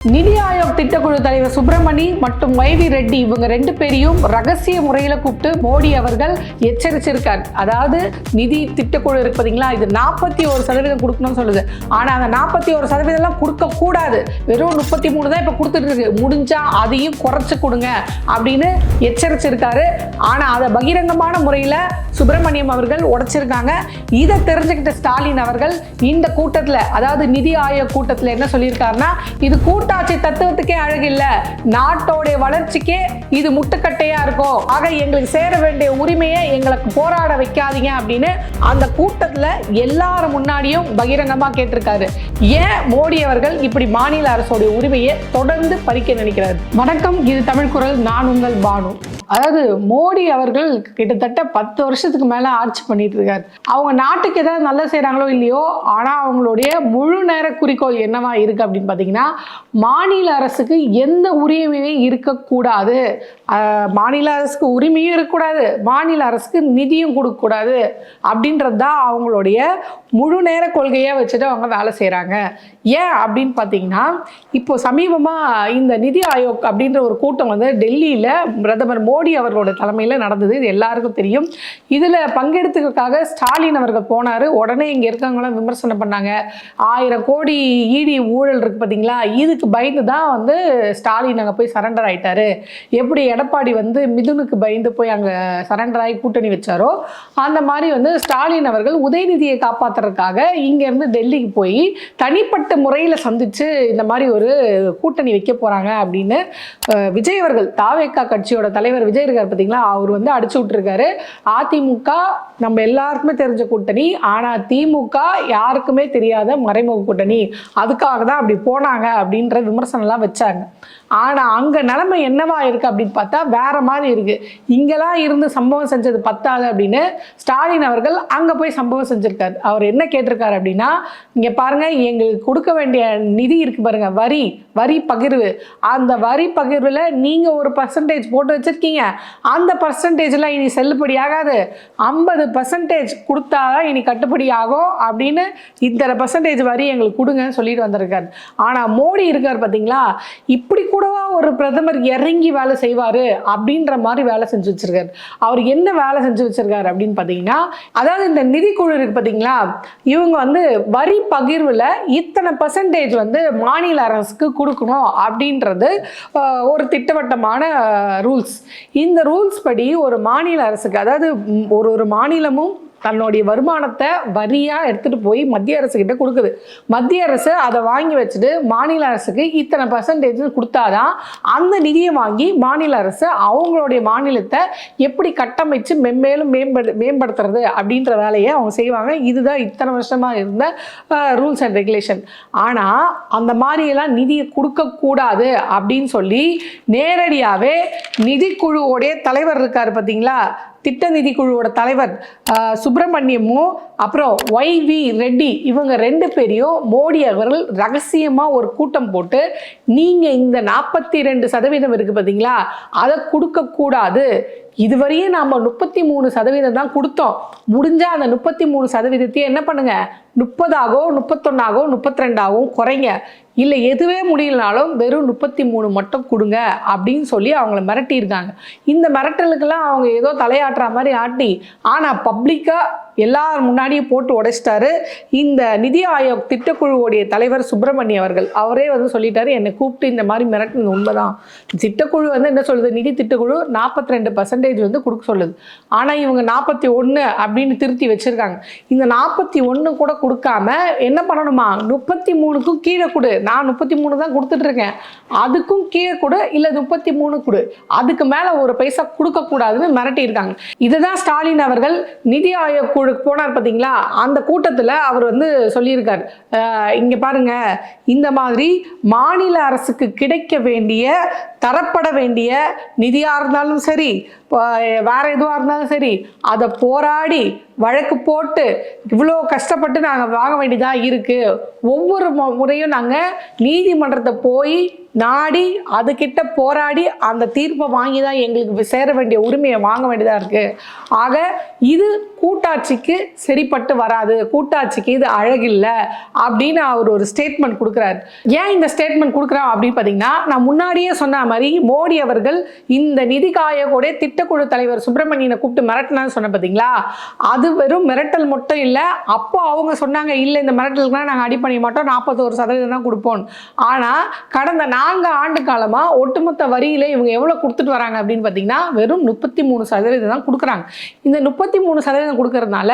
நிதி ஆயோக் குழு தலைவர் சுப்பிரமணி மற்றும் வைவி ரெட்டி இவங்க ரெண்டு பேரையும் ரகசிய முறையில் கூப்பிட்டு மோடி அவர்கள் எச்சரிச்சிருக்கார். அதாவது நிதி திட்டக்குழு இருக்கு பார்த்தீங்களா இது நாற்பத்தி ஒரு சதவீதம் கொடுக்கணும்னு சொல்லுது. ஆனால் அந்த நாற்பத்தி ஒரு சதவீதம்லாம் கொடுக்க கூடாது. வெறும் முப்பத்தி மூணு தான் இப்போ கொடுத்துட்டு இருக்கு. முடிஞ்சா அதையும் குறைச்சி கொடுங்க அப்படின்னு எச்சரிச்சிருக்காரு. ஆனால் அதை பகிரங்கமான முறையில் சுப்பிரமணியம் அவர்கள் உடைச்சிருக்காங்க. இதை தெரிஞ்சுக்கிட்ட ஸ்டாலின் அவர்கள் இந்த கூட்டத்தில் அதாவது நிதி ஆயோக் கூட்டத்தில் என்ன சொல்லியிருக்காருன்னா இது கூட்டாட்சி தத்துவத்துக்கே அழகில்ல நாட்டோடைய வளர்ச்சிக்கே இது முட்டுக்கட்டையா இருக்கும். ஆக எங்களுக்கு சேர வேண்டிய உரிமையை எங்களுக்கு போராட வைக்காதீங்க அப்படின்னு அந்த கூட்டத்தில் எல்லாரும் முன்னாடியும் பகிரங்கமா கேட்டிருக்காரு. ஏன் மோடி அவர்கள் இப்படி மாநில அரசோடைய உரிமையை தொடர்ந்து பறிக்க நினைக்கிறார்? வணக்கம் இது தமிழ் குரல். நான் உங்கள் பானு. அதாவது மோடி அவர்கள் கிட்டத்தட்ட பத்து வருஷத்துக்கு மேல ஆட்சி பண்ணிட்டு இருக்காரு. அவங்க நாட்டுக்கு ஏதாவது நல்ல செய்கிறாங்களோ இல்லையோ ஆனா அவங்களுடைய முழு நேர குறிக்கோள் என்னவா இருக்கு அப்படின்னு பாத்தீங்கன்னா மாநில அரசுக்கு எந்த உரிமையும் இருக்கக்கூடாது மாநில அரசுக்கு உரிமையும் இருக்கக்கூடாது மாநில அரசுக்கு நிதியும் கொடுக்கக்கூடாது அப்படின்றது தான் அவங்களுடைய முழு நேர கொள்கையாக வச்சுட்டு அவங்க வேலை செய்கிறாங்க ஏன் அப்படின்னு பார்த்தீங்கன்னா இப்போ சமீபமாக இந்த நிதி ஆயோக் அப்படின்ற ஒரு கூட்டம் வந்து டெல்லியில் பிரதமர் மோடி அவர்களோட தலைமையில் நடந்தது. இது எல்லாருக்கும் தெரியும். இதில் பங்கெடுத்துக்கிறதுக்காக ஸ்டாலின் அவர்கள் போனார். உடனே இங்கே இருக்கவங்களாம் விமர்சனம் பண்ணாங்க. ஆயிரம் கோடி ஈடி ஊழல் இருக்கு பார்த்தீங்களா இதுக்கு பயந்து தான் வந்து ஸ்டாலின் அங்கே போய் சரண்டர் ஆயிட்டாரு. எப்படி எடப்பாடி வந்து மிதுனுக்கு பயந்து போய் அங்கே சரண்டர் ஆகி கூட்டணி வச்சாரோ அந்த மாதிரி வந்து ஸ்டாலின் அவர்கள் உதயநிதியை காப்பாற்றுறதுக்காக இங்கேருந்து டெல்லிக்கு போய் தனிப்பட்ட முறையில் சந்தித்து இந்த மாதிரி ஒரு கூட்டணி வைக்க போகிறாங்க அப்படின்னு அஹ், விஜய் அவர்கள் தாவேக்கா கட்சியோட தலைவர் விஜய் இருக்கார் பார்த்தீங்களா அவர் வந்து அடிச்சு விட்டுருக்காரு. அதிமுக நம்ம எல்லாருக்குமே தெரிஞ்ச கூட்டணி. ஆனால் திமுக யாருக்குமே தெரியாத மறைமுக கூட்டணி. அதுக்காக தான் அப்படி போனாங்க அப்படின்ற விமர்சனம்லாம் வச்சாங்க. ஆனால் அங்கே நிலமை என்னவா இருக்கு அப்படின்னு பார்த்தா வேற மாதிரி இருக்கு. இங்கெல்லாம் இருந்து சம்பவம் செஞ்சது பத்தாது அப்படின்னு ஸ்டாலின் அவர்கள் அங்கே போய் சம்பவம் செஞ்சுருக்காரு. அவர் என்ன கேட்டிருக்காரு அப்படின்னா இங்கே பாருங்க எங்களுக்கு கொடுக்க வேண்டிய நிதி இருக்கு பாருங்க வரி வரி பகிர்வு. அந்த வரி பகிர்வில் நீங்கள் ஒரு பர்சன்டேஜ் போட்டு வச்சுருக்கீங்க. அந்த பர்சன்டேஜ்லாம் இனி செல்லுபடி ஆகாது. ஐம்பது பர்சன்டேஜ் கொடுத்தாதான் இனி கட்டுப்படி ஆகும் அப்படின்னு இத்தனை பர்சன்டேஜ் வரி எங்களுக்கு கொடுங்கன்னு சொல்லிட்டு வந்திருக்காரு. ஆனால் மோடி இருக்கார் பார்த்தீங்களா இப்படி கூட கூடவா ஒரு பிரதமர் இறங்கி வேலை செய்வார் அப்படின்ற மாதிரி வேலை செஞ்சு வச்சிருக்கார். அவர் என்ன வேலை செஞ்சு வச்சிருக்காரு அப்படின்னு பார்த்தீங்கன்னா அதாவது இந்த நிதிக்குழு இருக்கு பார்த்தீங்களா இவங்க வந்து வரி பகிர்வில் இத்தனை பர்சன்டேஜ் வந்து மாநில அரசுக்கு கொடுக்கணும் அப்படின்றது ஒரு திட்டவட்டமான ரூல்ஸ் இந்த ரூல்ஸ் படி ஒரு மாநில அரசுக்கு அதாவது ஒரு ஒரு மாநிலமும் தன்னுடைய வருமானத்தை வரியாக எடுத்துகிட்டு போய் மத்திய அரசுக்கிட்ட கொடுக்குது. மத்திய அரசு அதை வாங்கி வச்சுட்டு மாநில அரசுக்கு இத்தனை பர்சன்டேஜ் கொடுத்தாதான் அந்த நிதியை வாங்கி மாநில அரசு அவங்களுடைய மாநிலத்தை எப்படி கட்டமைச்சு மென்மேலும் மேம்படு மேம்படுத்துறது அப்படின்ற வேலையை அவங்க செய்வாங்க. இதுதான் இத்தனை வருஷமாக இருந்த ரூல்ஸ் அண்ட் ரெகுலேஷன் ஆனால் அந்த மாதிரியெல்லாம் நிதியை கொடுக்கக்கூடாது அப்படின்னு சொல்லி நேரடியாகவே நிதிக்குழுவோடைய தலைவர் இருக்கார் பார்த்தீங்களா திட்ட நிதி குழுவோட தலைவர் சுப்பிரமணியமும் அப்புறம் ஒய் வி ரெட்டி இவங்க ரெண்டு பேரையும் மோடி அவர்கள் ரகசியமாக ஒரு கூட்டம் போட்டு நீங்கள் இந்த நாற்பத்தி ரெண்டு சதவீதம் இருக்குது பார்த்தீங்களா அதை கொடுக்கக்கூடாது இதுவரையும் நாம் முப்பத்தி மூணு சதவீதம் தான் கொடுத்தோம். முடிஞ்சால் அந்த முப்பத்தி மூணு சதவீதத்தையும் என்ன பண்ணுங்கள் முப்பதாகவோ முப்பத்தொன்னாகவோ முப்பத்தி ரெண்டாகவும் குறைங்க. இல்லை எதுவே முடியலனாலும் வெறும் முப்பத்தி மூணு மட்டும் கொடுங்க அப்படின்னு சொல்லி அவங்கள மிரட்டியிருக்காங்க. இந்த மிரட்டலுக்கெல்லாம் அவங்க ஏதோ தலையாட்டுற மாதிரி ஆட்டி ஆனால் பப்ளிக்காக எல்லார் முன்னாடியும் போட்டு உடைச்சிட்டாரு. இந்த நிதி ஆயோக் திட்டக்குழுவோடைய தலைவர் சுப்பிரமணிய அவர்கள் அவரே வந்து சொல்லிட்டாரு என்னை கூப்பிட்டு இந்த மாதிரி மிரட்டினது உண்மைதான். திட்டக்குழு வந்து என்ன சொல்லுது? நிதி திட்டக்குழு நாற்பத்தி ரெண்டு பர்சன்டேஜ் வந்து கொடுக்க சொல்லுது. ஆனால் இவங்க நாற்பத்தி ஒன்று அப்படின்னு திருத்தி வச்சிருக்காங்க. இந்த நாற்பத்தி ஒன்று கூட கொடுக்காம என்ன பண்ணணுமா? முப்பத்தி மூணுக்கும் கீழே கொடு. நான் முப்பத்தி மூணு தான் கொடுத்துட்ருக்கேன் அதுக்கும் கீழே கொடு இல்லை முப்பத்தி மூணு கொடு. அதுக்கு மேலே ஒரு பைசா கொடுக்கக்கூடாதுன்னு மிரட்டியிருக்காங்க. இதுதான் ஸ்டாலின் அவர்கள் நிதி ஆயோக் குழுக்கு போனார் பார்த்தீங்களா அந்த கூட்டத்தில் அவர் வந்து சொல்லியிருக்கார். இங்கே பாருங்க. இந்த மாதிரி மாநில அரசுக்கு கிடைக்க வேண்டிய தரப்பட வேண்டிய நிதியாக இருந்தாலும் சரி வேற எதுவாக இருந்தாலும் சரி அதை போராடி வழக்கு போட்டு இவ்வளோ கஷ்டப்பட்டு நாங்கள் வாங்க வேண்டியதாக இருக்குது ஒவ்வொரு முறையும் நாங்கள் நீதிமன்றத்தை போய் நாடி அதுக்கிட்ட போராடி அந்த தீர்ப்பை வாங்கி தான் எங்களுக்கு சேர வேண்டிய உரிமையை வாங்க வேண்டியதாக இருக்குது ஆக இது கூட்டாட்சிக்கு சரிப்பட்டு வராது. கூட்டாட்சிக்கு இது அழகில்லை அப்படின்னு அவர் ஒரு ஸ்டேட்மெண்ட் கொடுக்குறாரு. ஏன் இந்த ஸ்டேட்மெண்ட் கொடுக்குறான் அப்படின்னு பார்த்தீங்கன்னா நான் முன்னாடியே சொன்ன மாதிரி மோடி அவர்கள் இந்த நிதி ஆயோகோடைய திட்டக்குழு தலைவர் சுப்பிரமணியனை கூப்பிட்டு மிரட்டினான்னு சொன்ன பார்த்தீங்களா அது வெறும் மிரட்டல் மட்டும் இல்லை அப்போ அவங்க சொன்னாங்க இல்லை இந்த மிரட்டலுக்குனா நாங்கள் அடி மாட்டோம். நாற்பத்தோரு சதவீதம் தான் கொடுப்போம். ஆனால் கடந்த நான்கு ஆண்டு காலமாக ஒட்டுமொத்த வரியில் இவங்க எவ்வளோ கொடுத்துட்டு வராங்க அப்படின்னு பார்த்தீங்கன்னா வெறும் முப்பத்தி மூணு சதவீதம் தான் கொடுக்குறாங்க. இந்த முப்பத்தி மூணு சதவீதம் கொடுக்கறதுனால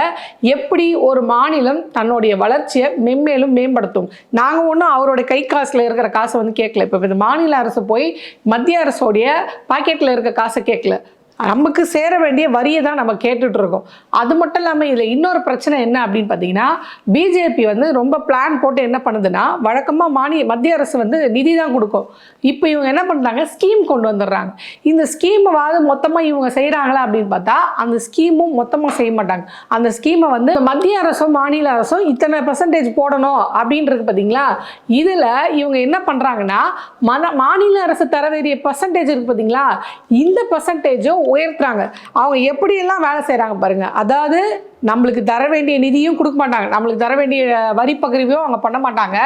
எப்படி ஒரு மாநிலம் தன்னுடைய வளர்ச்சியை மென்மேலும் மேம்படுத்தும்? நாங்கள் ஒன்றும் அவரோட கை காசில் இருக்கிற காசை வந்து கேட்கல. இப்போ இந்த மாநில அரசு போய் மத்திய அரசோடைய பாக்கெட்டில் இருக்க காசை கேட்கல. நமக்கு சேர வேண்டிய வரியை தான் நம்ம கேட்டுட்டு இருக்கோம் அது மட்டும் இல்லாமல் இதில் இன்னொரு பிரச்சனை என்ன அப்படின்னு பார்த்தீங்கன்னா பிஜேபி வந்து ரொம்ப பிளான் போட்டு என்ன பண்ணுதுன்னா வழக்கமாக மாநில மத்திய அரசு வந்து நிதி தான் கொடுக்கும். இப்போ இவங்க என்ன பண்ணுறாங்க ஸ்கீம் கொண்டு வந்துடுறாங்க. இந்த ஸ்கீமை மொத்தமாக இவங்க செய்கிறாங்களா அப்படின்னு பார்த்தா அந்த ஸ்கீமும் மொத்தமாக செய்ய மாட்டாங்க. அந்த ஸ்கீமை வந்து மத்திய அரசும் மாநில அரசும் இத்தனை பர்சன்டேஜ் போடணும் அப்படின்றது பார்த்தீங்களா இதில் இவங்க என்ன பண்ணுறாங்கன்னா மன மாநில அரசு தர வேண்டிய பர்சன்டேஜ் இருக்குது பார்த்தீங்களா இந்த பர்சன்டேஜும் உயர்த்துறாங்க. அவங்க எப்படியெல்லாம் வேலை செய்கிறாங்க பாருங்கள் அதாவது நம்மளுக்கு தர வேண்டிய நிதியும் கொடுக்க மாட்டாங்க. நம்மளுக்கு தர வேண்டிய வரி பகிர்வையும் அவங்க பண்ண மாட்டாங்க.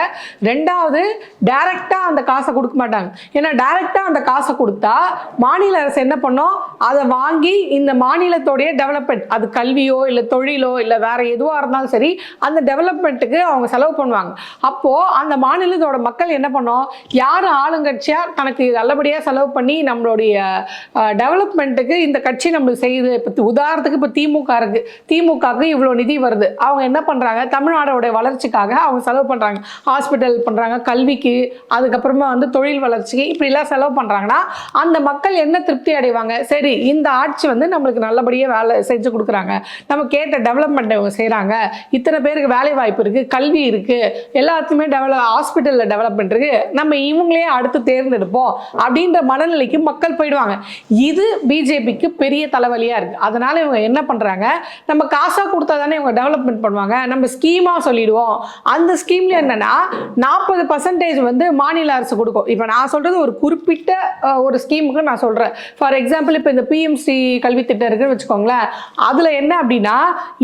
ரெண்டாவது டைரெக்டாக அந்த காசை கொடுக்க மாட்டாங்க. ஏன்னா டைரெக்டாக அந்த காசை கொடுத்தா மாநில அரசு என்ன பண்ணோம்? அதை வாங்கி இந்த மாநிலத்தோடைய டெவலப்மெண்ட் அது கல்வியோ இல்லை தொழிலோ இல்லை வேற எதுவாக இருந்தாலும் சரி அந்த டெவலப்மெண்ட்டுக்கு அவங்க செலவு பண்ணுவாங்க. அப்போது அந்த மாநிலத்தோட மக்கள் என்ன பண்ணோம்? யார் ஆளுங்கட்சியாக தனக்கு நல்லபடியாக செலவு பண்ணி நம்மளுடைய டெவலப்மெண்ட்டுக்கு இந்த கட்சி நம்மளுக்கு செய்யுது. இப்போ உதாரணத்துக்கு இப்போ திமுக இருக்குது திமுக திமுகவுக்கு இவ்வளோ நிதி வருது. அவங்க என்ன பண்ணுறாங்க தமிழ்நாடோட வளர்ச்சிக்காக அவங்க செலவு பண்ணுறாங்க ஹாஸ்பிட்டல் பண்ணுறாங்க கல்விக்கு அதுக்கப்புறமா வந்து தொழில் வளர்ச்சிக்கு இப்படிலாம் செலவு பண்ணுறாங்கன்னா அந்த மக்கள் என்ன திருப்தி அடைவாங்க? சரி இந்த ஆட்சி வந்து நம்மளுக்கு நல்லபடியாக வேலை செஞ்சு கொடுக்குறாங்க. நம்ம கேட்ட டெவலப்மெண்ட் இவங்க செய்கிறாங்க இத்தனை பேருக்கு வேலை வாய்ப்பு இருக்குது கல்வி இருக்குது எல்லாத்துக்குமே டெவலப் ஹாஸ்பிட்டலில் டெவலப்மெண்ட் இருக்குது நம்ம இவங்களே அடுத்து தேர்ந்தெடுப்போம் அப்படின்ற மனநிலைக்கு மக்கள் போயிடுவாங்க. இது பிஜேபிக்கு பெரிய தலைவலியாக இருக்குது அதனால் இவங்க என்ன பண்ணுறாங்க நம்ம காசாக கொடுத்தா தானே இவங்க டெவலப்மெண்ட் பண்ணுவாங்க? நம்ம ஸ்கீமாக சொல்லிடுவோம். அந்த ஸ்கீம்ல என்னன்னா நாற்பது பர்சன்டேஜ் வந்து மாநில அரசு கொடுக்கும். இப்போ நான் சொல்கிறது ஒரு குறிப்பிட்ட ஒரு ஸ்கீமுக்கு நான் சொல்கிறேன் ஃபார் எக்ஸாம்பிள் இப்போ இந்த பிஎம்சி கல்வி திட்டம் இருக்குன்னு வச்சுக்கோங்களேன். அதில் என்ன அப்படின்னா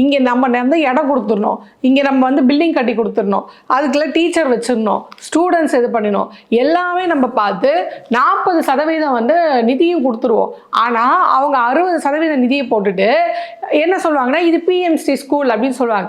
இங்கே நம்ம வந்து இடம் கொடுத்துடணும். இங்கே நம்ம வந்து பில்டிங் கட்டி கொடுத்துடணும். அதுக்குள்ள டீச்சர் வச்சிடணும். ஸ்டூடெண்ட்ஸ் இது பண்ணிடணும். எல்லாமே நம்ம பார்த்து நாற்பது சதவீதம் வந்து நிதியும் கொடுத்துருவோம். ஆனால் அவங்க அறுபது சதவீதம் நிதியை போட்டுட்டு என்ன சொல்லுவாங்கன்னா இது பிஎம்சி ஸ்கூல் அப்படின்னு சொல்லுவாங்க.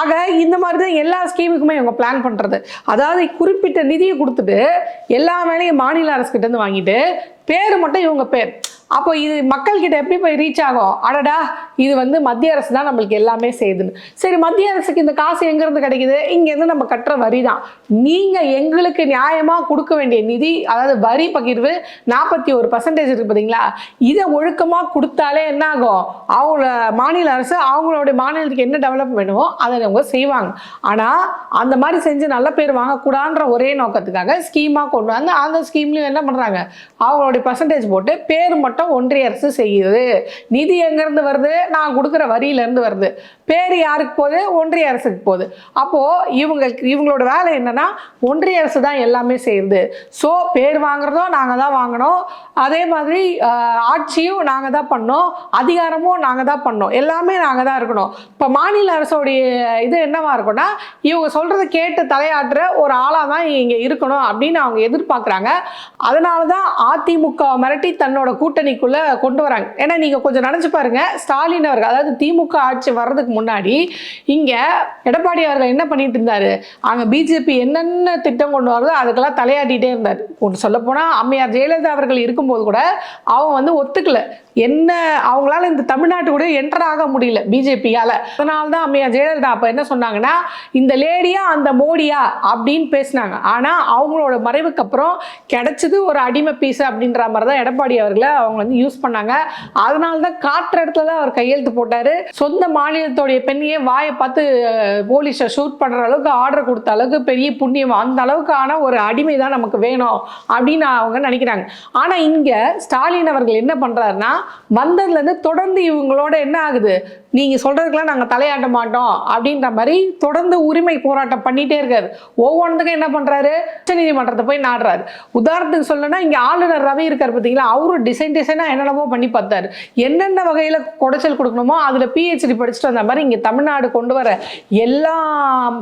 ஆக இந்த மாதிரி தான் எல்லா ஸ்கீமுக்குமே இவங்க பிளான் பண்ணுறது அதாவது குறிப்பிட்ட நிதியை கொடுத்துட்டு எல்லா வேலையும் மாநில அரசு வாங்கிட்டு பேர் மட்டும் இவங்க பேர் அப்போ இது மக்கள்கிட்ட எப்படி போய் ரீச் ஆகும்? அடடா இது வந்து மத்திய அரசு தான் நம்மளுக்கு எல்லாமே செய்யுதுன்னு. சரி மத்திய அரசுக்கு இந்த காசு எங்கேருந்து கிடைக்குது? இங்கேருந்து நம்ம கட்டுற வரி தான் நீங்கள் எங்களுக்கு நியாயமாக கொடுக்க வேண்டிய நிதி அதாவது வரி பகிர்வு நாற்பத்தி ஒரு பர்சன்டேஜ் இருக்கு பார்த்தீங்களா இதை ஒழுக்கமாக கொடுத்தாலே என்ன ஆகும்? அவங்கள மாநில அரசு அவங்களுடைய மாநிலத்துக்கு என்ன டெவலப் வேணுமோ அதை அவங்க செய்வாங்க. ஆனால் அந்த மாதிரி செஞ்சு நல்ல பேர் வாங்கக்கூடாதுன்ற ஒரே நோக்கத்துக்காக ஸ்கீமாக கொண்டு வந்து அந்த ஸ்கீம்லையும் என்ன பண்ணுறாங்க அவங்களுடைய பர்சன்டேஜ் போட்டு பேர் மட்டும் ஒன்றிய அரசு செய்யுது. நிதி எங்கேருந்து வருது? நான் கொடுக்குற வரியிலேருந்து வருது. பேர் யாருக்கு போகுது? ஒன்றிய அரசுக்கு போகுது. அப்போது இவங்களுக்கு இவங்களோட வேலை என்னென்னா ஒன்றிய அரசு தான் எல்லாமே செய்யுது. ஸோ பேர் வாங்குறதும் நாங்கள் தான் வாங்கினோம் அதே மாதிரி ஆட்சியும் நாங்கள் தான் பண்ணோம். அதிகாரமும் நாங்கள் தான் பண்ணோம். எல்லாமே நாங்கள் தான் இருக்கணும். இப்போ மாநில அரசோடைய இது என்னவா இருக்கும்னா இவங்க சொல்கிறத கேட்டு தலையாட்டுற ஒரு ஆளாக தான் இங்கே இருக்கணும் அப்படின்னு அவங்க எதிர்பார்க்குறாங்க. அதனால தான் அதிமுக மிரட்டி தன்னோட கூட்டணிக்குள்ளே கொண்டு வராங்க. ஏன்னா நீங்கள் கொஞ்சம் நினச்சி பாருங்கள் ஸ்டாலின் அவர்கள் அதாவது திமுக ஆட்சி வர்றதுக்கு முன்னாடி இங்கே எடப்பாடி அவர்கள் என்ன பண்ணிட்டு இருந்தாரு? அங்கே பிஜேபி என்னென்ன திட்டம் கொண்டு வருதோ அதுக்கெல்லாம் தலையாட்டிகிட்டே இருந்தார். ஒன்று சொல்லப்போனால் அம்மையார் ஜெயலலிதா அவர்கள் இருக்கும்போது கூட அவங்க வந்து ஒத்துக்கல. என்ன அவங்களால இந்த தமிழ்நாட்டு கூட என்டர் ஆக முடியல பிஜேபியால அதனால அம்மையா ஜெயலலிதா அப்போ என்ன சொன்னாங்கன்னா இந்த லேடியா அந்த மோடியா அப்படின்னு பேசினாங்க. ஆனால் அவங்களோட மறைவுக்கு அப்புறம் கிடைச்சது ஒரு அடிமை பீஸ் அப்படின்ற மாதிரி தான் எடப்பாடி அவர்களை அவங்க வந்து யூஸ் பண்ணாங்க. அதனால தான் காட்டுற இடத்துல தான் அவர் கையெழுத்து போட்டாரு. சொந்த மாநிலத்தோடைய பெண்ணையே வாயை பார்த்து போலீஸை ஷூட் பண்ற அளவுக்கு ஆர்டர் கொடுத்த அளவுக்கு பெரிய புண்ணியம் அந்த அளவுக்கான ஒரு அடிமை தான் நமக்கு வேணும் அப்படின்னு அவங்க நினைக்கிறாங்க. ஆனா இங்க ஸ்டாலின் அவர்கள் என்ன பண்றாருன்னா வந்ததுல இருந்து தொடர்ந்து இவங்களோட என்ன ஆகுது? நீங்கள் சொல்கிறதுக்கெல்லாம் நாங்கள் தலையாட்ட மாட்டோம் அப்படின்ற மாதிரி தொடர்ந்து உரிமை போராட்டம் பண்ணிகிட்டே இருக்காரு. ஒவ்வொன்றுக்கும் என்ன பண்றாரு? உச்சநீதிமன்றத்தை போய் நாடுறாரு. உதாரணத்துக்கு சொல்லணும்னா இங்கே ஆளுநர் ரவி இருக்கார் பார்த்தீங்களா அவரும் டிசைன் டிசைனாக என்னென்னமோ பண்ணி பார்த்தாரு. என்னென்ன வகையில் குடைச்சல் கொடுக்கணுமோ அதில் பிஹெச்டி படிச்சுட்டு வந்த மாதிரி இங்கே தமிழ்நாடு கொண்டு வர எல்லா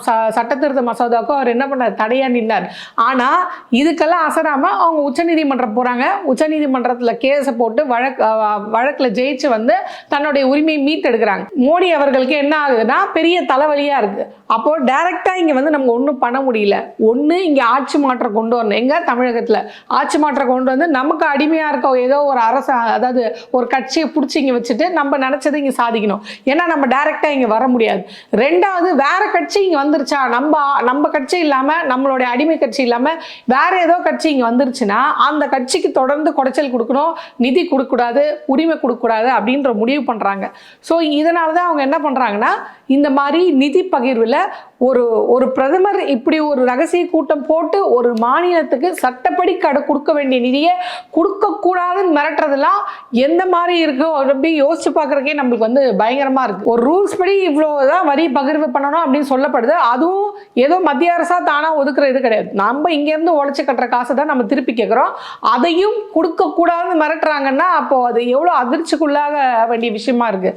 ச- சட்டத்திருத்த மசோதாவுக்கும் அவர் என்ன பண்ணார்? தடையாக நின்றார் ஆனால் இதுக்கெல்லாம் அசராமல் அவங்க உச்சநீதிமன்றம் போகிறாங்க உச்சநீதிமன்றத்தில் கேஸை போட்டு வழக்கு வழக்கில் ஜெயிச்சு வந்து தன்னுடைய உரிமையை மீட்டெடுக்கிறாங்க. மோடி அவர்களுக்கு என்ன ஆகுதுன்னா பெரிய தலைவலியா இருக்கு. அப்போ டைரக்டா இங்க வந்து நம்ம ஒன்றும் பண்ண முடியல. ஒண்ணு இங்க ஆட்சி மாற்றம் கொண்டு வரணும். எங்க? தமிழகத்துல. ஆட்சி மாற்றம் கொண்டு வந்து நமக்கு அடிமையா இருக்க ஏதோ ஒரு அரசு அதாவது ஒரு கட்சியை பிடிச்சி இங்க வச்சுட்டு நம்ம நினைச்சதை இங்க சாதிக்கணும். ஏன்னா நம்ம டைரக்டா இங்க வர முடியாது. ரெண்டாவது வேற கட்சி இங்க வந்துருச்சா? நம்ம நம்ம கட்சி இல்லாம நம்மளுடைய அடிமை கட்சி இல்லாம வேற ஏதோ கட்சி இங்க வந்துருச்சுன்னா அந்த கட்சிக்கு தொடர்ந்து குடைச்சல் கொடுக்கணும் நிதி கொடுக்கக்கூடாது உரிமை கொடுக்கக்கூடாது அப்படின்ற முடிவு பண்றாங்க. ஸோ இதனால தான் அவங்க என்ன பண்ணுறாங்கன்னா இந்த மாதிரி நிதி பகிர்வில் ஒரு ஒரு பிரதமர் இப்படி ஒரு ரகசிய கூட்டம் போட்டு ஒரு மாநிலத்துக்கு சட்டப்படி கடை கொடுக்க வேண்டிய நிதியை கொடுக்கக்கூடாதுன்னு மிரட்டுறதுலாம் எந்த மாதிரி இருக்கோ அப்படி யோசிச்சு பார்க்குறக்கே நம்மளுக்கு வந்து பயங்கரமாக இருக்குது ஒரு ரூல்ஸ் படி இவ்வளோ தான் வரி பகிர்வு பண்ணணும் அப்படின்னு சொல்லப்படுது. அதுவும் ஏதோ மத்திய அரசாக தானாக ஒதுக்குற இது கிடையாது. நம்ம இங்கேருந்து உழைச்சி கட்டுற காசை தான் நம்ம திருப்பி கேட்குறோம். அதையும் கொடுக்கக்கூடாதுன்னு மிரட்டுறாங்கன்னா அப்போது அது எவ்வளோ அதிர்ச்சிக்குள்ளாக வேண்டிய விஷயமா இருக்குது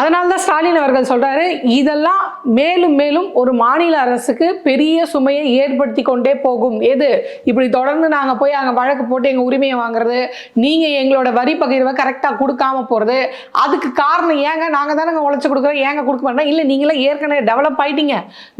அதனால தான் ஸ்டாலின் அவர்கள் சொல்கிறாரு இதெல்லாம் மேலும் மேலும் ஒரு மாநில அரசுக்கு பெரிய சுமையை ஏற்படுத்தி கொண்டே போகும். எது? இப்படி தொடர்ந்து நாங்கள் போய் அங்கே வழக்கு போட்டு எங்கள் உரிமையை வாங்குறது நீங்கள் எங்களோட வரி பகிர்வை கரெக்டாக கொடுக்காம போகிறது அதுக்கு காரணம் ஏங்க? நாங்கள் தானே உழைச்சி கொடுக்குறோம். ஏங்க கொடுக்க மாட்டோம்? இல்லை நீங்களே ஏற்கனவே டெவலப் ஆகிட்டீங்க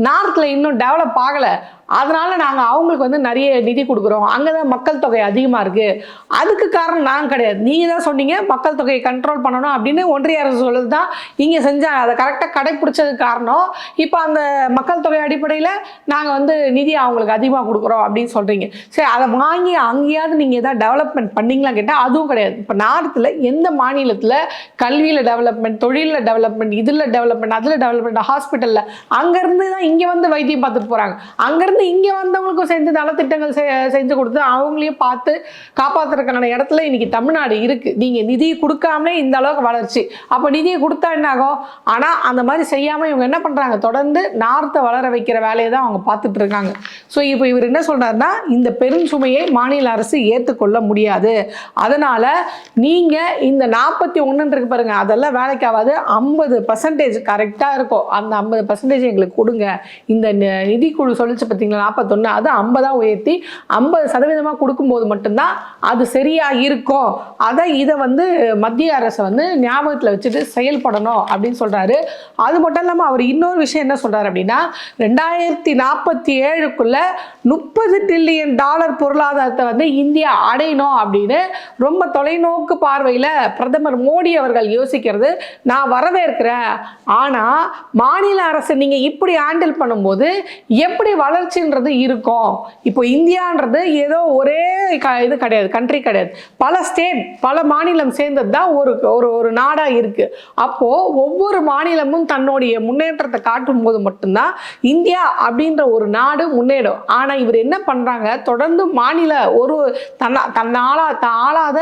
நார்த்தில் இன்னும் டெவலப் ஆகலை. அதனால நாங்கள் அவங்களுக்கு வந்து நிறைய நிதி கொடுக்குறோம். அங்கே தான் மக்கள் தொகை அதிகமாக இருக்குது அதுக்கு காரணம் நான் கிடையாது. நீங்கள் தான் சொன்னீங்க மக்கள் தொகையை கண்ட்ரோல் பண்ணணும் அப்படின்னு ஒன்றிய அரசு சொல்லுது தான் இங்கே செஞ்சால் அதை கரெக்டாக கடைப்பிடிச்சதுக்கு காரணம் இப்போ அந்த மக்கள் தொகை அடிப்படையில் நாங்கள் வந்து நிதி அவங்களுக்கு அதிகமாக கொடுக்குறோம் அப்படின்னு சொல்கிறீங்க சரி அதை வாங்கி அங்கேயாவது நீங்கள் எதாவது டெவலப்மெண்ட் பண்ணீங்களா கேட்டால் அதுவும் கிடையாது. இப்போ நார்த்தில் எந்த மாநிலத்தில் கல்வியில் டெவலப்மெண்ட் தொழிலில் டெவலப்மெண்ட் இதில் டெவலப்மெண்ட் அதில் டெவலப்மெண்ட் ஹாஸ்பிட்டலில் அங்கேருந்து தான் இங்கே வந்து வைத்தியம் பார்த்துட்டு போகிறாங்க அங்கேருந்து இங்கே வந்தவங்களுக்கும் சேர்ந்து நலத்திட்டங்கள் செ- செஞ்சு கொடுத்து அவங்களையும் பார்த்து காப்பாற்றுறதுக்கான இடத்துல இன்னைக்கு தமிழ்நாடு இருக்குது நீங்கள் நிதி கொடுக்காமலே இந்த அளவுக்கு வளர்ச்சி. அப்போ நிதியை கொடுத்தா என்ன ஆகும் ஆனால் அந்த மாதிரி செய்யாமல் இவங்க என்ன பண்ணுறாங்க தொடர்ந்து நார்த்தை வளர வைக்கிற வேலையை தான் அவங்க பார்த்துட்டு இருக்காங்க. ஸோ இப்போ இவர் என்ன சொல்கிறாருன்னா இந்த பெருஞ்சுமையை மாநில அரசு ஏற்றுக்கொள்ள முடியாது. அதனால் நீங்கள் இந்த நாற்பத்தி ஒன்றுன்னு இருக்கு பாருங்கள் அதெல்லாம் வேலைக்கு ஆகாது. ஐம்பது பர்சன்டேஜ் கரெக்டாக இருக்கும். அந்த ஐம்பது பர்சன்டேஜ் எங்களுக்கு கொடுங்க. இந்த நிதிக்குழு சொல்லிச்சு பார்த்தீங்களா நாற்பத்தொன்று அது ஐம்பதாக உயர்த்தி ஐம்பது சதவீதமாக கொடுக்கும்போது மட்டும்தான் அது சரியாக இருக்கும். அதை இதை வந்து மத்திய அரசை வந்து ஞாபகத்தில் வச்சுட்டு செயல்படணும். அப்படின்னு சொல்கிறாரு அது மட்டும் இல்லாமல் அவர் இன்னொரு விஷயம் என்ன சொல்கிறார் அப்படின்னா ரெண்டாயிரத்தி நாற்பத்தி ஏழுக்குள்ள முப்பது டில்லியன் டாலர் பொருளாதாரத்தை வந்து இந்தியா அடையணும் அப்படின்னு ரொம்ப தொலைநோக்கு பார்வையில் பிரதமர் மோடி அவர்கள் யோசிக்கிறது நான் வரவேற்கிறேன். ஆனால் மாநில அரசு நீங்கள் இப்படி ஹேண்டில் பண்ணும்போது எப்படி வளர்ச்சின்றது இருக்கும். இப்போ இந்தியான்றது ஏதோ ஒரே க இது கிடையாது கண்ட்ரி கிடையாது. பல ஸ்டேட் பல மாநிலம் சேர்ந்தது தான் ஒரு ஒரு ஒரு நாடாக இருக்குது அப்போது ஒவ்வொரு மாநிலமும் தன்னுடைய முன்னேற்றத்தை காட்டும் போது மட்டும்தான் இந்தியா அப்படின்ற ஒரு நாடு முன்னேறும். ஆனால் இவர் என்ன பண்ணுறாங்க தொடர்ந்து மாநில ஒரு தன்ன தன்னாலா ஆளாத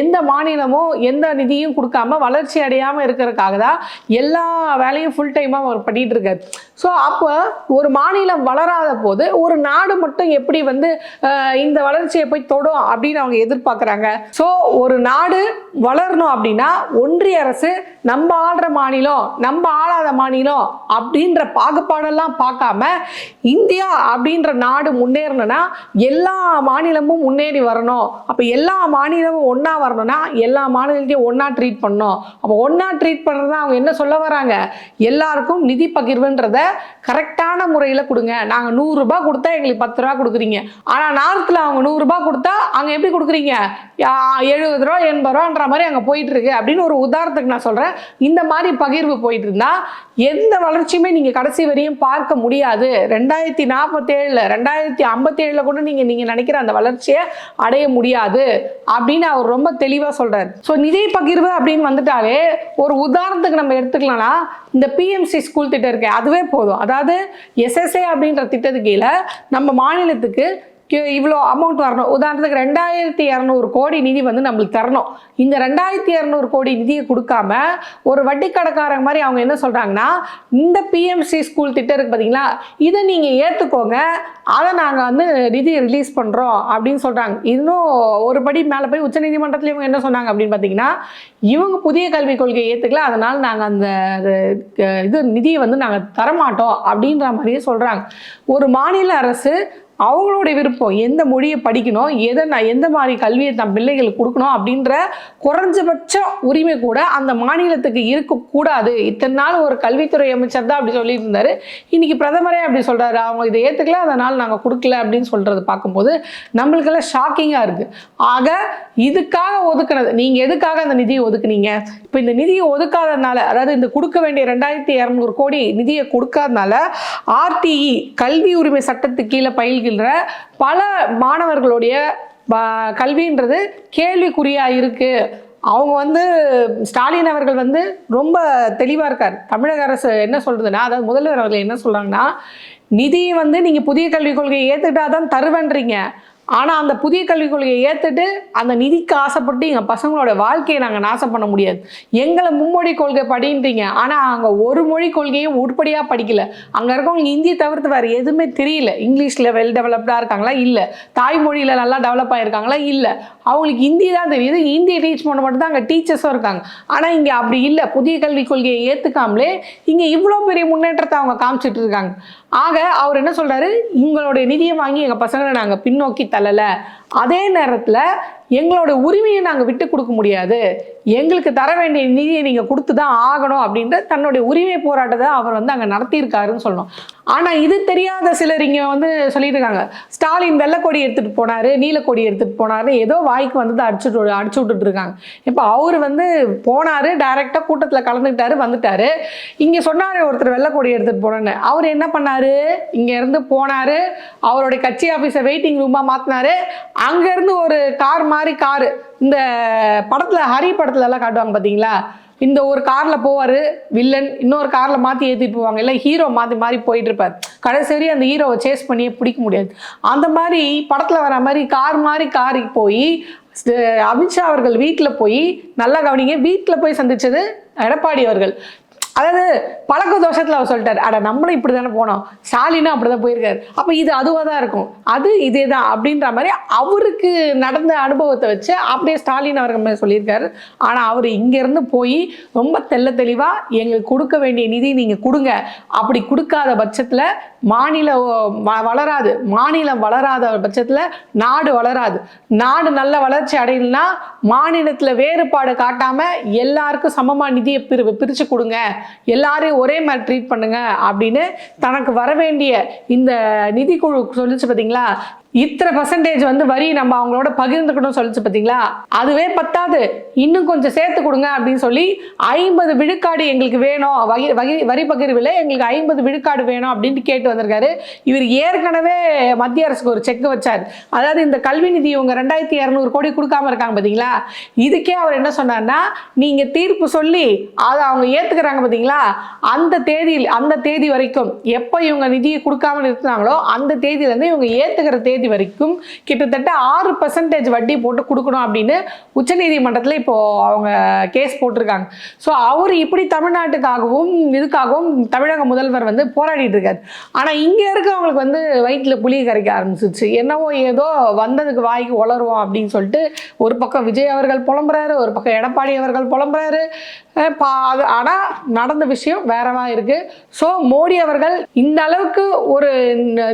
எந்த மாநிலமும் எந்த நிதியும் கொடுக்காம வளர்ச்சி அடையாமல் இருக்கிறதுக்காக தான் எல்லா வேலையும் ஃபுல் டைமாக அவர் பண்ணிட்டு இருக்காரு. ஸோ அப்போ ஒரு மாநிலம் வளராத போது ஒரு நாடு மட்டும் எப்படி வந்து இந்த வளர்ச்சியை போய் தொடும் அப்படின்னு அவங்க எதிர்பார்க்குறாங்க. ஸோ ஒரு நாடு வளரணும் அப்படின்னா ஒன்றிய அரசு நம்ம ஆள்ற மாநிலம் நம்ம ஆளாத மாநிலம் அப்படின்ற பாகுபாடெல்லாம் பார்க்காம இந்தியா அப்படின்ற நாடு முன்னேறணும்னா எல்லா மாநிலமும் முன்னேறி வரணும். அப்போ எல்லா மாநிலமும் ஒன்றா வரணும்னா எல்லா மாநிலத்தையும் ஒன்றா ட்ரீட் பண்ணணும். அப்போ ஒன்றா ட்ரீட் பண்ணுறது அவங்க என்ன சொல்ல வராங்க? எல்லாருக்கும் நிதி பகிர்வுன்றத கரெக்டான முறையில் கொடுங்க. நாங்கள் நூறுரூபா கொடுத்தா எங்களுக்கு பத்து ரூபா கொடுக்குறீங்க. ஆனால் நார்த்தில் அவங்க நூறுரூபா கொடுத்தா அங்கே எப்படி கொடுக்குறீங்க? எழுபது ரூபா எண்பது ரூபான்ற மாதிரி அங்கே போயிட்டு இருக்கு. அப்படின்னு ஒரு உதாரணத்துக்கு நான் சொல்கிறேன் இந்த மாதிரி பகிர்வு போயிட்டு இருந்தா எந்த வளர்ச்சியுமே நீங்க கடைசி வரையும் பார்க்க முடியாது. ரெண்டாயிரத்தி நாற்பத்தேழுல ரெண்டாயிரத்தி ஐம்பத்தேழுல கூட நீங்க நீங்க நினைக்கிற அந்த வளர்ச்சியை அடைய முடியாது அப்படின்னு அவர் ரொம்ப தெளிவா சொல்கிறார் ஸோ நிதி பகிர்வு அப்படின்னு வந்துட்டாலே ஒரு உதாரணத்துக்கு நம்ம எடுத்துக்கலாம்னா இந்த பிஎம்சி ஸ்கூல் திட்டம் இருக்கு அதுவே போதும். அதாவது எஸ்எஸ்ஏ அப்படின்ற திட்டத்துக்கு கீழே நம்ம மாநிலத்துக்கு இவ்வளோ அமௌண்ட் வரணும். உதாரணத்துக்கு ரெண்டாயிரத்தி இரநூறு கோடி நிதி வந்து நம்மளுக்கு தரணும். இந்த ரெண்டாயிரத்தி இரநூறு கோடி நிதியை கொடுக்காம ஒரு வட்டி கடைக்காரங்க மாதிரி அவங்க என்ன சொல்கிறாங்கன்னா இந்த பிஎம்சி ஸ்கூல் திட்டம் இருக்கு பார்த்தீங்களா இதை நீங்கள் ஏற்றுக்கோங்க அதை நாங்கள் வந்து நிதி ரிலீஸ் பண்ணுறோம் அப்படின்னு சொல்கிறாங்க இன்னும் ஒரு படி மேலே போய் உச்சநீதிமன்றத்தில் இவங்க என்ன சொன்னாங்க அப்படின்னு பார்த்தீங்கன்னா இவங்க புதிய கல்விக் கொள்கையை ஏற்றுக்கல அதனால் நாங்கள் அந்த இது நிதியை வந்து நாங்கள் தரமாட்டோம் அப்படின்ற மாதிரியே சொல்கிறாங்க ஒரு மாநில அரசு அவங்களுடைய விருப்பம் எந்த மொழியை படிக்கணும் எதை நான் எந்த மாதிரி கல்வியை தன் பிள்ளைகளுக்கு கொடுக்கணும் அப்படின்ற குறைஞ்சபட்ச உரிமை கூட அந்த மாநிலத்துக்கு இருக்கக்கூடாது. இத்தனை நாள் ஒரு கல்வித்துறை அமைச்சர் தான் அப்படி சொல்லிட்டு இருந்தாரு இன்னைக்கு பிரதமரே அப்படி சொல்றாரு. அவங்க இதை ஏற்றுக்கல அதனால் நாங்கள் கொடுக்கல அப்படின்னு சொல்றது பார்க்கும்போது நம்மளுக்கெல்லாம் ஷாக்கிங்காக இருக்கு. ஆக இதுக்காக ஒதுக்குனது நீங்கள் எதுக்காக அந்த நிதியை ஒதுக்குனீங்க? இப்போ இந்த நிதியை ஒதுக்காதனால அதாவது இந்த கொடுக்க வேண்டிய ரெண்டாயிரத்தி இரநூறு கோடி நிதியை கொடுக்காதனால ஆர்டிஇ கல்வி உரிமை சட்டத்துக்கு கீழே பயில்கின்ற பல மாணவர்களுடைய கல்வின்றது கேள்விக்குறியாக இருக்குது அவங்க வந்து ஸ்டாலின் அவர்கள் வந்து ரொம்ப தெளிவாக இருக்கார். தமிழக அரசு என்ன சொல்கிறதுன்னா அதாவது முதல்வர் அவர்கள் என்ன சொல்கிறாங்கன்னா நிதியை வந்து நீங்கள் புதிய கல்விக் கொள்கையை ஏற்றுக்கிட்டா தான் தருவேன்றீங்க. ஆனால் அந்த புதிய கல்விக் கொள்கையை ஏற்றுட்டு அந்த நிதிக்கு ஆசைப்பட்டு எங்கள் பசங்களோட வாழ்க்கையை நாங்கள் நாசம் பண்ண முடியாது. எங்களை மும்மொழி கொள்கை படின்றீங்க. ஆனால் அங்கே ஒரு மொழி கொள்கையும் உருப்படியாக படிக்கல. அங்கே இருக்கவங்க இந்தியை தவிர்த்து வேறு எதுவுமே தெரியல. இங்கிலீஷில் வெல் டெவலப்டாக இருக்காங்களா? இல்லை. தாய்மொழியில் நல்லா டெவலப் ஆகிருக்காங்களா இல்லை. அவங்களுக்கு ஹிந்தி தான் தெரியுது. ஹிந்தி டீச் பண்ண மட்டும் தான் அங்கே டீச்சர்ஸும் இருக்காங்க. ஆனால் இங்கே அப்படி இல்லை. புதிய கல்விக் கொள்கையை ஏற்றுக்காமலே இங்கே இவ்வளோ பெரிய முன்னேற்றத்தை அவங்க காமிச்சிட்டு இருக்காங்க. ஆக அவர் என்ன சொல்கிறாரு உங்களுடைய நிதியை வாங்கி எங்கள் பசங்களை நாங்கள் பின்னோக்கி தள்ளலை. அதே நேரத்தில் எங்களோட உரிமையை நாங்கள் விட்டு கொடுக்க முடியாது. எங்களுக்கு தர வேண்டிய நிதியை நீங்கள் கொடுத்து தான் ஆகணும் அப்படின்ற தன்னுடைய உரிமை போராட்டத்தை அவர் வந்து அங்கே நடத்தியிருக்காருன்னு சொல்லணும். ஆனால் இது தெரியாத சிலர் இங்கே வந்து சொல்லிட்டு இருக்காங்க. ஸ்டாலின் வெள்ளைக்கொடி எடுத்துகிட்டு போனார் நீலக்கொடி எடுத்துகிட்டு போனாரு ஏதோ வாய்க்கு வந்து அடிச்சுட்டு அடிச்சு விட்டுட்டு இருக்காங்க. இப்போ அவர் வந்து போனார் டைரெக்டாக கூட்டத்தில் கலந்துக்கிட்டாரு வந்துட்டார். இங்கே சொன்னார் ஒருத்தர் வெள்ளைக்கொடி எடுத்துகிட்டு போனேன்னு. அவர் என்ன பண்ணாரு? இங்கேருந்து போனார் போனாரு. அவருடைய கட்சி ஆஃபீஸை வெயிட்டிங் ரூமாக மாற்றினார் அங்கேருந்து ஒரு கார் மாதிரி காரு. இந்த படத்தில் ஹரி படத்துல எல்லாம் காட்டுவாங்க பார்த்தீங்களா இந்த ஒரு காரில் போவார் வில்லன் இன்னொரு காரில் மாற்றி ஏற்றிட்டு போவாங்க. இல்லை ஹீரோ மாற்றி மாறி போயிட்டு இருப்பார் கடைசி வரையும் அந்த ஹீரோவை சேஸ் பண்ணியே பிடிக்க முடியாது. அந்த மாதிரி படத்தில் வர மாதிரி கார் மாதிரி காருக்கு போய் அமித்ஷா அவர்கள் வீட்டில் போய் நல்லா கவனிங்க வீட்டில் போய் சந்தித்தது எடப்பாடி அவர்கள். அதாவது பழக்க தோஷத்தில் அவர் சொல்லிட்டார் அட நம்மளும் இப்படி தானே போனோம். ஸ்டாலினும் அப்படி தான் போயிருக்காரு. அப்போ இது அதுவாக தான் இருக்கும். அது இதே தான். அப்படின்ற மாதிரி அவருக்கு நடந்த அனுபவத்தை வச்சு அப்படியே ஸ்டாலின் அவர்கள் சொல்லியிருக்காரு. ஆனால் அவர் இங்கேருந்து போய் ரொம்ப தெல்ல தெளிவாக எங்களுக்கு கொடுக்க வேண்டிய நிதி நீங்கள் கொடுங்க. அப்படி கொடுக்காத பட்சத்தில் மாநில வ- வளராது. மாநிலம் வளராத பட்சத்தில் நாடு வளராது. நாடு நல்ல வளர்ச்சி அடையணும்னா மாநிலத்தில் வேறுபாடு காட்டாமல் எல்லாருக்கும் சமமாக நிதியை பிரி பிரித்து கொடுங்க. எல்லாரையும் ஒரே மாதிரி ட்ரீட் பண்ணுங்க அப்படின்னு தனக்கு வர வேண்டிய இந்த நிதிக்குழு சொல்லிச்சு பார்த்தீங்களா இத்தனை பர்சன்டேஜ் வந்து வரி நம்ம அவங்களோட பகிர்ந்துக்கணும் சொல்லிச்சு பார்த்தீங்களா அதுவே பத்தாது. இன்னும் கொஞ்சம் சேர்த்து கொடுங்க அப்படின்னு சொல்லி ஐம்பது விழுக்காடு எங்களுக்கு வேணும். வகி வகி வரி பகிர்வில் எங்களுக்கு ஐம்பது விழுக்காடு வேணும் அப்படின்ட்டு கேட்டு வந்திருக்காரு. இவர் ஏற்கனவே மத்திய அரசுக்கு ஒரு செக் வச்சார். அதாவது இந்த கல்வி நிதி இவங்க ரெண்டாயிரத்தி இரநூறு கோடி கொடுக்காம இருக்காங்க பார்த்தீங்களா இதுக்கே அவர் என்ன சொன்னார்னா நீங்கள் தீர்ப்பு சொல்லி அதை அவங்க ஏற்றுக்கிறாங்க பார்த்தீங்களா அந்த தேதியில் அந்த தேதி வரைக்கும் எப்போ இவங்க நிதியை கொடுக்காம நிறுத்தினாங்களோ அந்த தேதியிலேருந்து இவங்க ஏற்றுக்கிற தேதி வரைக்கும் கிட்டத்தட்ட ஆறு பர்சன்டேஜ் வட்டி போட்டு கொடுக்கணும் அப்படின்னு உச்சநீதிமன்றத்தில் இப்போது அவங்க கேஸ் போட்டிருக்காங்க. ஸோ அவர் இப்படி தமிழ்நாட்டுக்காகவும் இதுக்காகவும் தமிழக முதல்வர் வந்து போராடிட்டு இருக்காரு. ஆனால் இங்கே இருக்கவங்களுக்கு வந்து வயிற்றில் புளியை கரைக்க ஆரம்பிச்சிச்சு என்னவோ ஏதோ வந்ததுக்கு வாய்க்கு உளருவோம் அப்படின்னு சொல்லிட்டு ஒரு பக்கம் விஜய் அவர்கள் புலம்புறாரு ஒரு பக்கம் எடப்பாடி அவர்கள் புலம்புறாரு. பா அது ஆனால் நடந்த விஷயம் வேறவா இருக்குது ஸோ மோடி அவர்கள் இந்த அளவுக்கு ஒரு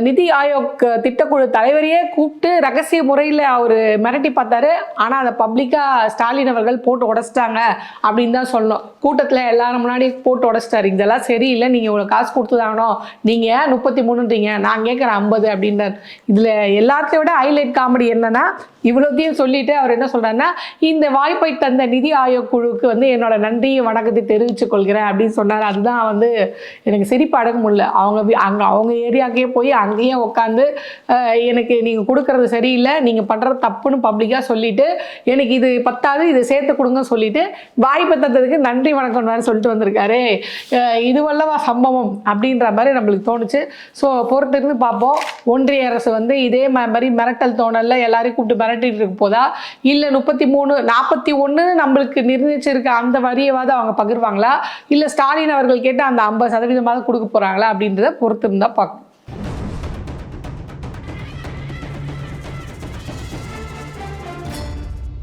நிதி ஆயோக் திட்டக்குழு தலைவரையே கூப்பிட்டு ரகசிய முறையில் அவர் மிரட்டி பார்த்தாரு. ஆனால் அதை பப்ளிக்காக ஸ்டாலின் அவர்கள் போட்டு உடச்சிட்டாங்க அப்படின்னு தான் சொல்லணும். கூட்டத்தில் எல்லாரும் முன்னாடி போட்டு உடச்சிட்டாரு. இதெல்லாம் சரியில்லை. நீங்கள் இவ்வளோ காசு கொடுத்து தாங்கணும் நீங்கள் ஏன் முப்பத்தி மூணுன்றீங்க? நான் கேட்குறேன் ஐம்பது அப்படின்றார் இதில் எல்லாத்தையும் விட ஹைலைட் காமெடி என்னன்னா இவ்வளோத்தையும் சொல்லிட்டு அவர் என்ன சொல்கிறாருன்னா இந்த வாய்ப்பை தந்த நிதி ஆயோக் குழுவுக்கு வந்து என்னோட நன்றி வணக்கத்தை தெரிவித்துக் கொள்கிறேன் அப்படின்னு சொன்னார். அதுதான் வந்து எனக்கு சிரிப்பு அடங்க முடியல. அவங்க அங்கே அவங்க ஏரியாக்கே போய் அங்கேயே உட்காந்து எனக்கு நீங்கள் கொடுக்கறது சரியில்லை நீங்கள் பண்ணுறது தப்புன்னு பப்ளிக்காக சொல்லிட்டு எனக்கு இது பத்தாது இதை சேர்த்து கொடுங்க சொல்லிட்டு வாய்ப்பு தந்ததுக்கு நன்றி வணக்கம் வேறு சொல்லிட்டு வந்திருக்காரு. இதுவல்லவா சம்பவம் அப்படின்ற மாதிரி நம்மளுக்கு தோணுச்சு. ஸோ பொறுத்திருந்து பார்ப்போம். ஒன்றிய அரசு வந்து இதே மாதிரி மிரட்டல் தோணலில் எல்லாரையும் கூப்பிட்டு மிரட்டிட்டு இருக்க போதா? இல்லை முப்பத்தி மூணு நாற்பத்தி ஒன்று நம்மளுக்கு நிர்ணயிச்சிருக்க அந்த தான் அவங்க பகிர்வாங்களா? இல்லை ஸ்டாலின் அவர்கள் கேட்டு அந்த ஐம்பது சதவீதமாவது கொடுக்க போகிறாங்களா அப்படின்றத பொறுத்திருந்தா பார்க்கணும்